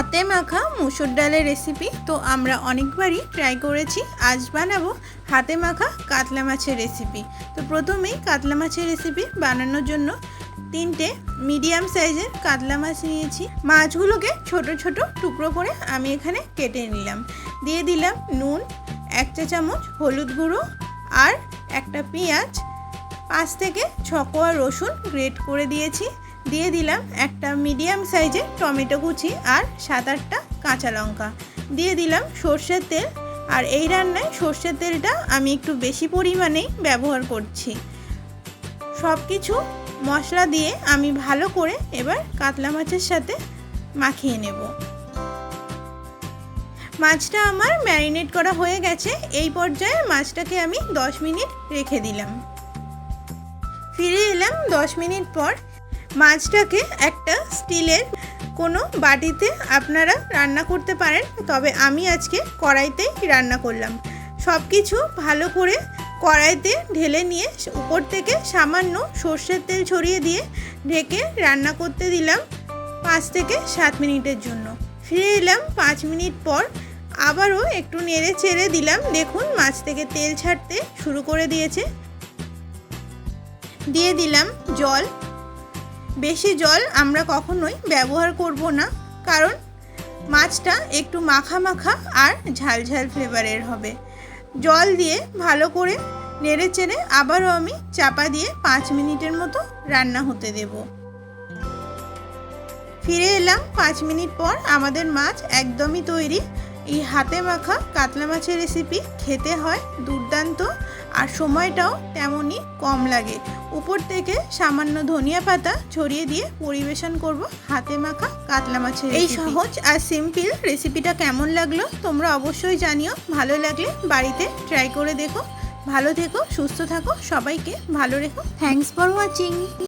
হাতে মাখা মুসুর ডালের রেসিপি তো আমরা অনেকবারই ট্রাই করেছি। আজ বানাবো হাতে মাখা কাতলা মাছের রেসিপি তো প্রথমেই কাতলা মাছের রেসিপি বানানোর জন্য তিনটে মিডিয়াম সাইজের কাতলা মাছ নিয়েছি। মাছগুলোকে ছোট ছোট টুকরো করে আমি এখানে কেটে নিলাম। দিয়ে দিলাম নুন, এক চা চামচ হলুদ গুঁড়ো আর একটা পেঁয়াজ, পাঁচ থেকে ছ কোয়া রসুন গ্রেট করে দিয়েছি। দিয়ে দিলাম একটা মিডিয়াম সাইজের টমেটো কুচি আর সাত আটটা কাঁচা লঙ্কা। দিয়ে দিলাম সর্ষের তেল। আর এই রান্নায় সর্ষের তেলটা আমি একটু বেশি পরিমাণেই ব্যবহার করছি। সব কিছু মশলা দিয়ে আমি ভালো করে এবার কাতলা মাছের সাথে মাখিয়ে নেব। মাছটা আমার ম্যারিনেট করা হয়ে গেছে। এই পর্যায়ে মাছটাকে আমি 10 মিনিট রেখে দিলাম। ফিরে এলাম 10 মিনিট পর মাছটাকে একটা স্টিলের কোনো বাটিতে আপনারা রান্না করতে পারেন। তবে আমি আজকে কড়াইতেই রান্না করলাম। সব কিছু ভালো করে কড়াইতে ঢেলে নিয়ে উপর থেকে সামান্য সর্ষের তেল ছড়িয়ে দিয়ে ঢেকে রান্না করতে দিলাম পাঁচ থেকে সাত মিনিটের জন্য। ফিরে এলাম পাঁচ মিনিট পর আবারও একটু নেড়ে চেড়ে দিলাম। দেখুন, মাছ থেকে তেল ছাড়তে শুরু করে দিয়েছে। দিয়ে দিলাম জল। বেশি জল আমরা কখনোই ব্যবহার করব না, কারণ মাছটা একটু মাখা মাখা আর ঝাল ঝাল ফ্লেভারের হবে। জল দিয়ে ভালো করে নেড়ে চেড়ে আবারও আমি চাপা দিয়ে পাঁচ মিনিটের মতো রান্না হতে দেব। ফিরে এলাম পাঁচ মিনিট পর আমাদের মাছ একদমই তৈরি এই হাতে মাখা কাতলা মাছের রেসিপি খেতে হয় দুর্দান্ত আর সময়টাও তেমনই কম লাগে। উপর থেকে সামান্য ধনিয়া পাতা ছড়িয়ে দিয়ে পরিবেশন করব হাতে মাখা কাতলা মাছের এই সহজ আর সিম্পল রেসিপিটা কেমন লাগল তোমরা অবশ্যই জানিও। ভালো লাগলে বাড়িতে ট্রাই করে দেখো। ভালো থেকো সুস্থ থাকো সবাইকে ভালো রেখো। Thanks for watching